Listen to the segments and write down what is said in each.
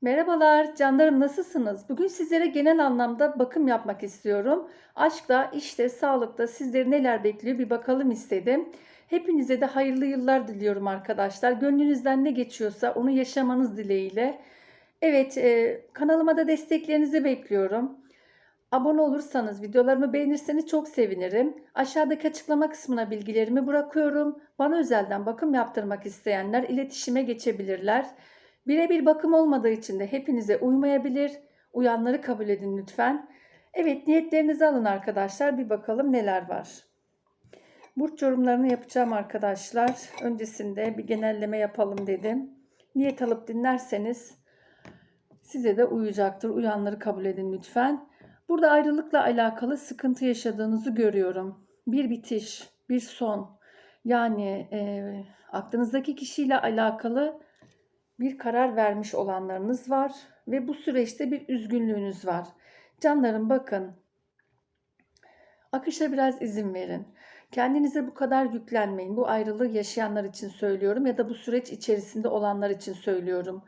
Merhabalar, canlarım nasılsınız? Bugün sizlere genel anlamda bakım yapmak istiyorum. Aşkta, işte, sağlıkta sizleri neler bekliyor bir bakalım istedim. Hepinize de hayırlı yıllar diliyorum arkadaşlar. Gönlünüzden ne geçiyorsa onu yaşamanız dileğiyle. Evet, e, kanalıma da desteklerinizi bekliyorum. Abone olursanız, videolarımı beğenirseniz çok sevinirim. Aşağıdaki açıklama kısmına bilgilerimi bırakıyorum. Bana özelden bakım yaptırmak isteyenler iletişime geçebilirler. Birebir bakım olmadığı için de hepinize uymayabilir. Uyanları kabul edin lütfen. Evet niyetlerinizi alın arkadaşlar. Bir bakalım neler var. Burç yorumlarını yapacağım arkadaşlar. Öncesinde bir genelleme yapalım dedim. Niyet alıp dinlerseniz size de uyacaktır. Uyanları kabul edin lütfen. Burada ayrılıkla alakalı sıkıntı yaşadığınızı görüyorum. Bir bitiş, bir son. Yani e, aklınızdaki kişiyle alakalı bir karar vermiş olanlarınız var ve bu süreçte bir üzgünlüğünüz var. Canlarım bakın. Akışa biraz izin verin. Kendinize bu kadar yüklenmeyin. Bu ayrılığı yaşayanlar için söylüyorum ya da bu süreç içerisinde olanlar için söylüyorum.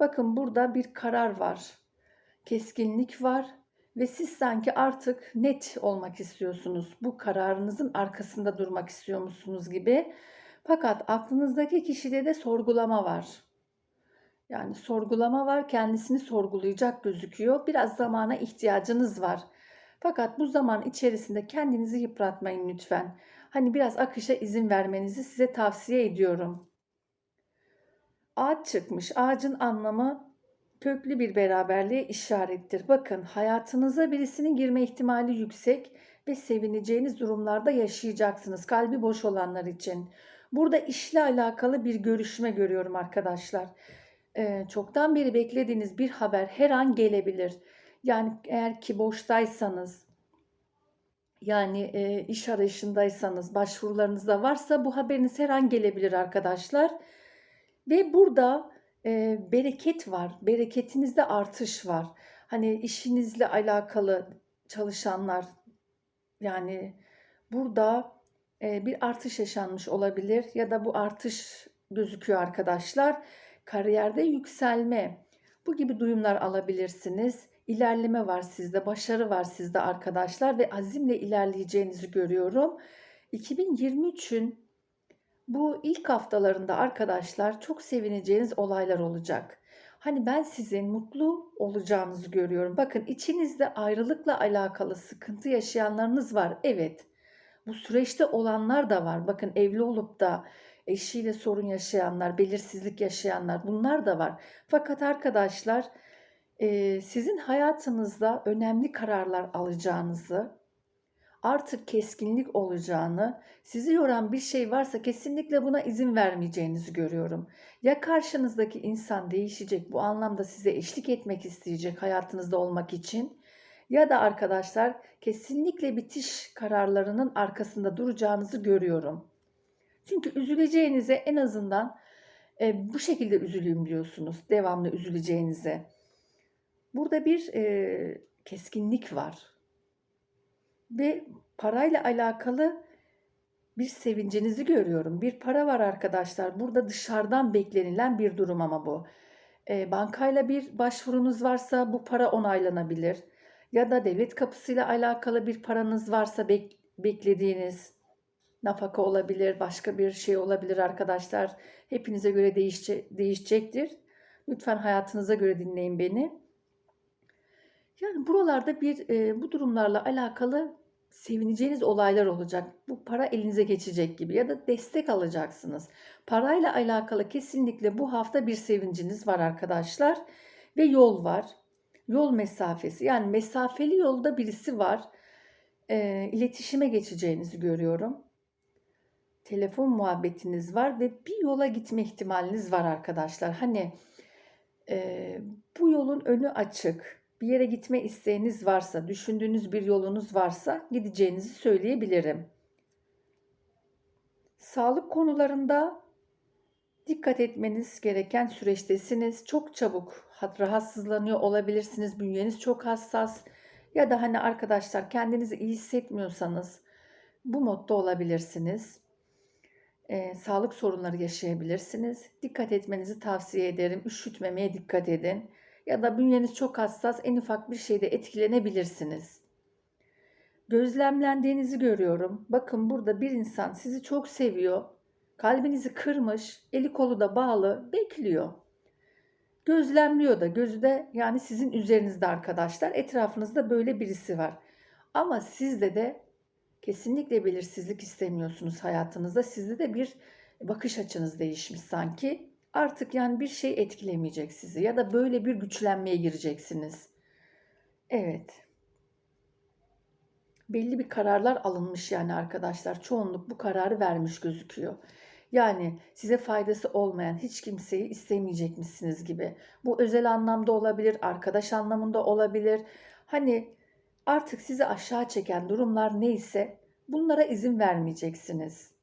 Bakın burada bir karar var. Keskinlik var ve siz sanki artık net olmak istiyorsunuz. Bu kararınızın arkasında durmak istiyormuşsunuz gibi. Fakat aklınızdaki kişide de sorgulama var. Yani sorgulama var, kendisini sorgulayacak gözüküyor. Biraz zamana ihtiyacınız var. Fakat bu zaman içerisinde kendinizi yıpratmayın lütfen. Hani biraz akışa izin vermenizi size tavsiye ediyorum. Ağaç çıkmış. Ağacın anlamı köklü bir beraberliğe işarettir. Bakın hayatınıza birisinin girme ihtimali yüksek ve sevineceğiniz durumlarda yaşayacaksınız. Kalbi boş olanlar için. Burada işle alakalı bir görüşme görüyorum arkadaşlar. Çoktan beri beklediğiniz bir haber her an gelebilir. Yani eğer ki boştaysanız, yani iş arayışındaysanız, başvurularınız da varsa bu haberiniz her an gelebilir arkadaşlar. Ve burada bereket var. Bereketinizde artış var. Hani işinizle alakalı çalışanlar yani burada bir artış yaşanmış olabilir ya da bu artış gözüküyor arkadaşlar. Kariyerde yükselme bu gibi duyumlar alabilirsiniz. İlerleme var sizde, başarı var sizde arkadaşlar ve azimle ilerleyeceğinizi görüyorum. 2023'ün bu ilk haftalarında arkadaşlar çok sevineceğiniz olaylar olacak. Hani ben sizin mutlu olacağınızı görüyorum. Bakın içinizde ayrılıkla alakalı sıkıntı yaşayanlarınız var. Evet. Bu süreçte olanlar da var. Bakın evli olup da eşiyle sorun yaşayanlar, belirsizlik yaşayanlar bunlar da var. Fakat arkadaşlar sizin hayatınızda önemli kararlar alacağınızı, artık keskinlik olacağını, sizi yoran bir şey varsa kesinlikle buna izin vermeyeceğinizi görüyorum. Ya karşınızdaki insan değişecek, bu anlamda size eşlik etmek isteyecek hayatınızda olmak için ya da arkadaşlar kesinlikle bitiş kararlarının arkasında duracağınızı görüyorum. Çünkü üzüleceğinize en azından e, bu şekilde üzüleyim diyorsunuz. Devamlı üzüleceğinize. Burada bir e, keskinlik var. Ve parayla alakalı bir sevincinizi görüyorum. Bir para var arkadaşlar. Burada dışarıdan beklenilen bir durum ama bu. E, bankayla bir başvurunuz varsa bu para onaylanabilir. Ya da devlet kapısıyla alakalı bir paranız varsa bek, beklediğiniz nafaka olabilir, başka bir şey olabilir arkadaşlar. Hepinize göre değişce, değişecektir. Lütfen hayatınıza göre dinleyin beni. Yani buralarda bir e, bu durumlarla alakalı sevineceğiniz olaylar olacak. Bu para elinize geçecek gibi ya da destek alacaksınız. Parayla alakalı kesinlikle bu hafta bir sevinciniz var arkadaşlar ve yol var. Yol mesafesi yani mesafeli yolda birisi var. E, iletişime geçeceğinizi görüyorum telefon muhabbetiniz var ve bir yola gitme ihtimaliniz var arkadaşlar. Hani e, bu yolun önü açık. Bir yere gitme isteğiniz varsa, düşündüğünüz bir yolunuz varsa gideceğinizi söyleyebilirim. Sağlık konularında dikkat etmeniz gereken süreçtesiniz. Çok çabuk rahatsızlanıyor olabilirsiniz. Bünyeniz çok hassas ya da hani arkadaşlar kendinizi iyi hissetmiyorsanız bu modda olabilirsiniz e, sağlık sorunları yaşayabilirsiniz. Dikkat etmenizi tavsiye ederim. Üşütmemeye dikkat edin. Ya da bünyeniz çok hassas, en ufak bir şeyde etkilenebilirsiniz. Gözlemlendiğinizi görüyorum. Bakın burada bir insan sizi çok seviyor. Kalbinizi kırmış, eli kolu da bağlı, bekliyor. Gözlemliyor da, gözü de yani sizin üzerinizde arkadaşlar. Etrafınızda böyle birisi var. Ama sizde de kesinlikle belirsizlik istemiyorsunuz hayatınızda. Sizde de bir bakış açınız değişmiş sanki. Artık yani bir şey etkilemeyecek sizi ya da böyle bir güçlenmeye gireceksiniz. Evet. Belli bir kararlar alınmış yani arkadaşlar. Çoğunluk bu kararı vermiş gözüküyor. Yani size faydası olmayan hiç kimseyi istemeyecekmişsiniz gibi. Bu özel anlamda olabilir, arkadaş anlamında olabilir. Hani artık sizi aşağı çeken durumlar neyse bunlara izin vermeyeceksiniz.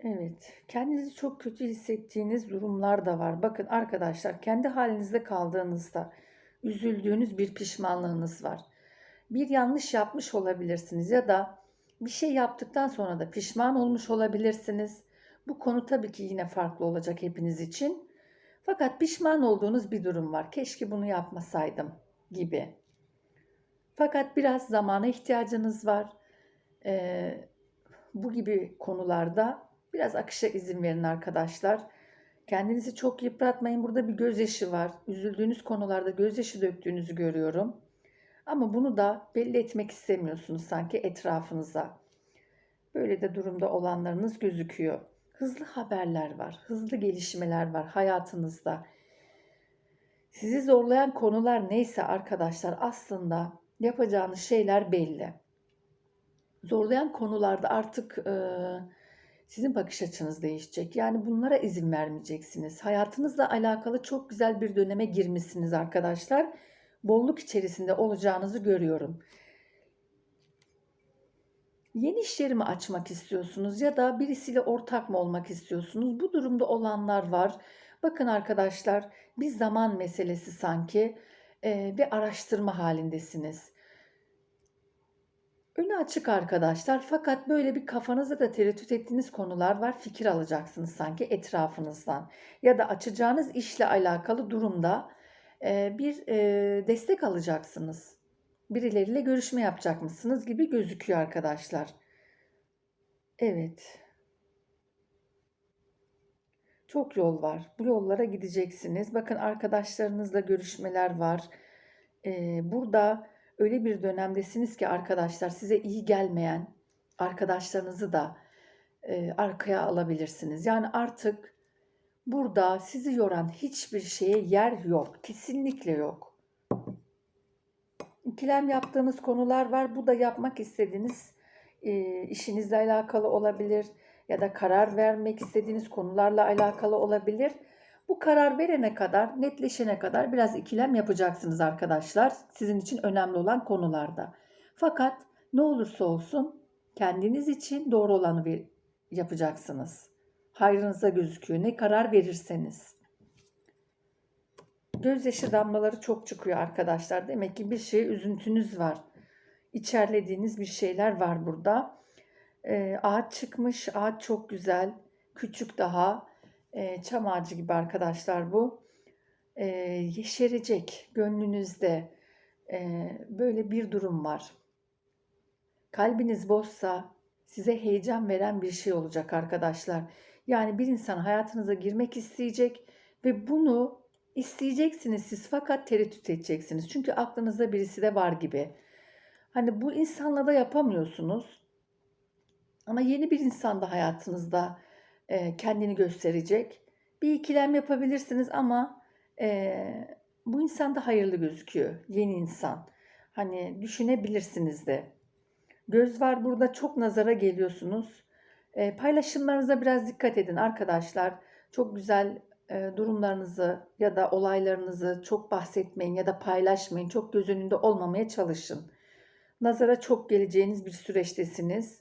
Evet, kendinizi çok kötü hissettiğiniz durumlar da var. Bakın arkadaşlar, kendi halinizde kaldığınızda üzüldüğünüz bir pişmanlığınız var. Bir yanlış yapmış olabilirsiniz ya da bir şey yaptıktan sonra da pişman olmuş olabilirsiniz. Bu konu tabii ki yine farklı olacak hepiniz için. Fakat pişman olduğunuz bir durum var. Keşke bunu yapmasaydım gibi. Fakat biraz zamana ihtiyacınız var. Ee, bu gibi konularda biraz akışa izin verin arkadaşlar. Kendinizi çok yıpratmayın. Burada bir gözyaşı var. Üzüldüğünüz konularda gözyaşı döktüğünüzü görüyorum. Ama bunu da belli etmek istemiyorsunuz sanki etrafınıza. Böyle de durumda olanlarınız gözüküyor. Hızlı haberler var, hızlı gelişmeler var hayatınızda. Sizi zorlayan konular neyse arkadaşlar aslında yapacağınız şeyler belli. Zorlayan konularda artık e, sizin bakış açınız değişecek. Yani bunlara izin vermeyeceksiniz. Hayatınızla alakalı çok güzel bir döneme girmişsiniz arkadaşlar. Bolluk içerisinde olacağınızı görüyorum. Yeni iş yerimi açmak istiyorsunuz ya da birisiyle ortak mı olmak istiyorsunuz? Bu durumda olanlar var. Bakın arkadaşlar bir zaman meselesi sanki e, bir araştırma halindesiniz. Önü açık arkadaşlar fakat böyle bir kafanızda da tereddüt ettiğiniz konular var. Fikir alacaksınız sanki etrafınızdan ya da açacağınız işle alakalı durumda e, bir e, destek alacaksınız. Birileriyle görüşme yapacakmışsınız gibi gözüküyor arkadaşlar. Evet. Çok yol var. Bu yollara gideceksiniz. Bakın arkadaşlarınızla görüşmeler var. Ee, burada öyle bir dönemdesiniz ki arkadaşlar size iyi gelmeyen arkadaşlarınızı da e, arkaya alabilirsiniz. Yani artık burada sizi yoran hiçbir şeye yer yok. Kesinlikle yok. İkilem yaptığınız konular var. Bu da yapmak istediğiniz e, işinizle alakalı olabilir ya da karar vermek istediğiniz konularla alakalı olabilir. Bu karar verene kadar, netleşene kadar biraz ikilem yapacaksınız arkadaşlar. Sizin için önemli olan konularda. Fakat ne olursa olsun kendiniz için doğru olanı yapacaksınız. Hayrınıza gözüküyor. Ne karar verirseniz. Gözyaşı damlaları çok çıkıyor arkadaşlar. Demek ki bir şey üzüntünüz var. İçerlediğiniz bir şeyler var burada. Ee, ağaç çıkmış. Ağaç çok güzel. Küçük daha. Ee, çam ağacı gibi arkadaşlar bu. Ee, yeşerecek gönlünüzde. Ee, böyle bir durum var. Kalbiniz boşsa size heyecan veren bir şey olacak arkadaşlar. Yani bir insan hayatınıza girmek isteyecek ve bunu isteyeceksiniz siz fakat tereddüt edeceksiniz. Çünkü aklınızda birisi de var gibi. Hani bu insanla da yapamıyorsunuz. Ama yeni bir insan da hayatınızda e, kendini gösterecek. Bir ikilem yapabilirsiniz ama e, bu insan da hayırlı gözüküyor. Yeni insan. Hani düşünebilirsiniz de. Göz var burada çok nazara geliyorsunuz. E, paylaşımlarınıza biraz dikkat edin arkadaşlar. Çok güzel e, durumlarınızı ya da olaylarınızı çok bahsetmeyin ya da paylaşmayın. Çok göz önünde olmamaya çalışın. Nazara çok geleceğiniz bir süreçtesiniz.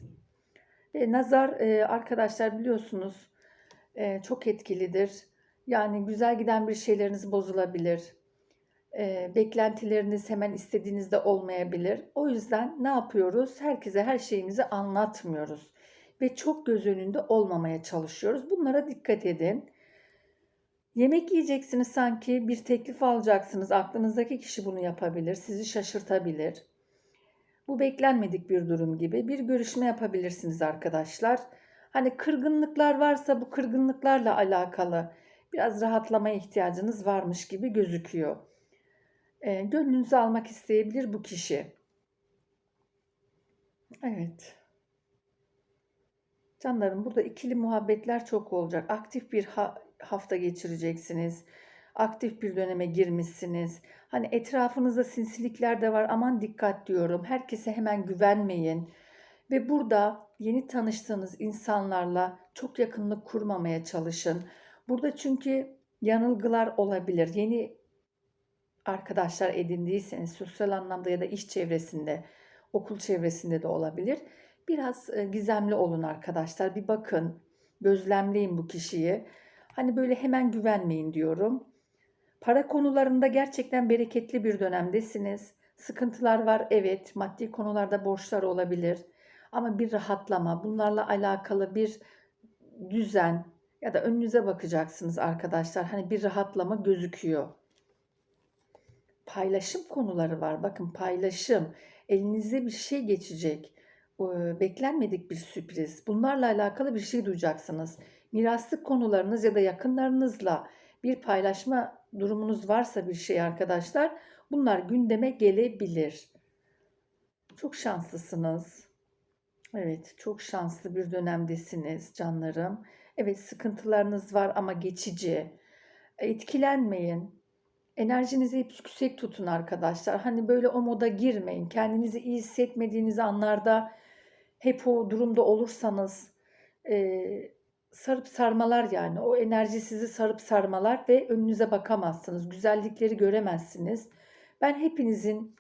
E, nazar e, arkadaşlar biliyorsunuz e, çok etkilidir. Yani güzel giden bir şeyleriniz bozulabilir. E, beklentileriniz hemen istediğinizde olmayabilir. O yüzden ne yapıyoruz? Herkese her şeyimizi anlatmıyoruz ve çok göz önünde olmamaya çalışıyoruz. Bunlara dikkat edin. Yemek yiyeceksiniz sanki bir teklif alacaksınız. Aklınızdaki kişi bunu yapabilir, sizi şaşırtabilir. Bu beklenmedik bir durum gibi bir görüşme yapabilirsiniz arkadaşlar. Hani kırgınlıklar varsa bu kırgınlıklarla alakalı biraz rahatlamaya ihtiyacınız varmış gibi gözüküyor. E, gönlünüzü almak isteyebilir bu kişi. Evet. Canlarım burada ikili muhabbetler çok olacak. Aktif bir ha- hafta geçireceksiniz. Aktif bir döneme girmişsiniz. Hani etrafınızda sinsilikler de var. Aman dikkat diyorum. Herkese hemen güvenmeyin. Ve burada yeni tanıştığınız insanlarla çok yakınlık kurmamaya çalışın. Burada çünkü yanılgılar olabilir. Yeni arkadaşlar edindiyseniz sosyal anlamda ya da iş çevresinde, okul çevresinde de olabilir. Biraz e, gizemli olun arkadaşlar. Bir bakın, gözlemleyin bu kişiyi. Hani böyle hemen güvenmeyin diyorum. Para konularında gerçekten bereketli bir dönemdesiniz. Sıkıntılar var evet, maddi konularda borçlar olabilir. Ama bir rahatlama, bunlarla alakalı bir düzen ya da önünüze bakacaksınız arkadaşlar. Hani bir rahatlama gözüküyor. Paylaşım konuları var. Bakın paylaşım. Elinize bir şey geçecek. Ee, Beklenmedik bir sürpriz. Bunlarla alakalı bir şey duyacaksınız. Miraslık konularınız ya da yakınlarınızla bir paylaşma durumunuz varsa bir şey arkadaşlar, bunlar gündeme gelebilir. Çok şanslısınız. Evet, çok şanslı bir dönemdesiniz canlarım. Evet, sıkıntılarınız var ama geçici. Etkilenmeyin. Enerjinizi hep yüksek tutun arkadaşlar. Hani böyle o moda girmeyin. Kendinizi iyi hissetmediğiniz anlarda hep o durumda olursanız e, sarıp sarmalar yani. O enerji sizi sarıp sarmalar ve önünüze bakamazsınız. Güzellikleri göremezsiniz. Ben hepinizin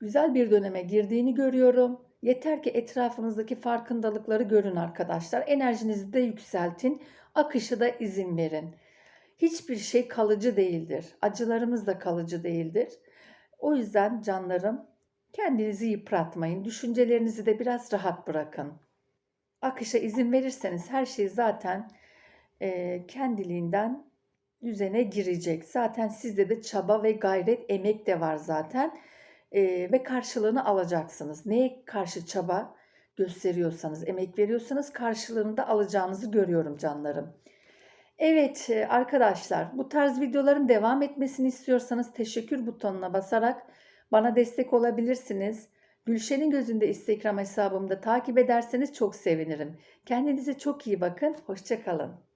güzel bir döneme girdiğini görüyorum. Yeter ki etrafınızdaki farkındalıkları görün arkadaşlar. Enerjinizi de yükseltin. Akışa da izin verin. Hiçbir şey kalıcı değildir. Acılarımız da kalıcı değildir. O yüzden canlarım kendinizi yıpratmayın. Düşüncelerinizi de biraz rahat bırakın. Akışa izin verirseniz her şey zaten e, kendiliğinden düzene girecek. Zaten sizde de çaba ve gayret, emek de var zaten. E, ve karşılığını alacaksınız. Neye karşı çaba gösteriyorsanız, emek veriyorsanız karşılığını da alacağınızı görüyorum canlarım. Evet e, arkadaşlar bu tarz videoların devam etmesini istiyorsanız teşekkür butonuna basarak bana destek olabilirsiniz. Gülşen'in gözünde Instagram hesabımda takip ederseniz çok sevinirim. Kendinize çok iyi bakın. Hoşçakalın.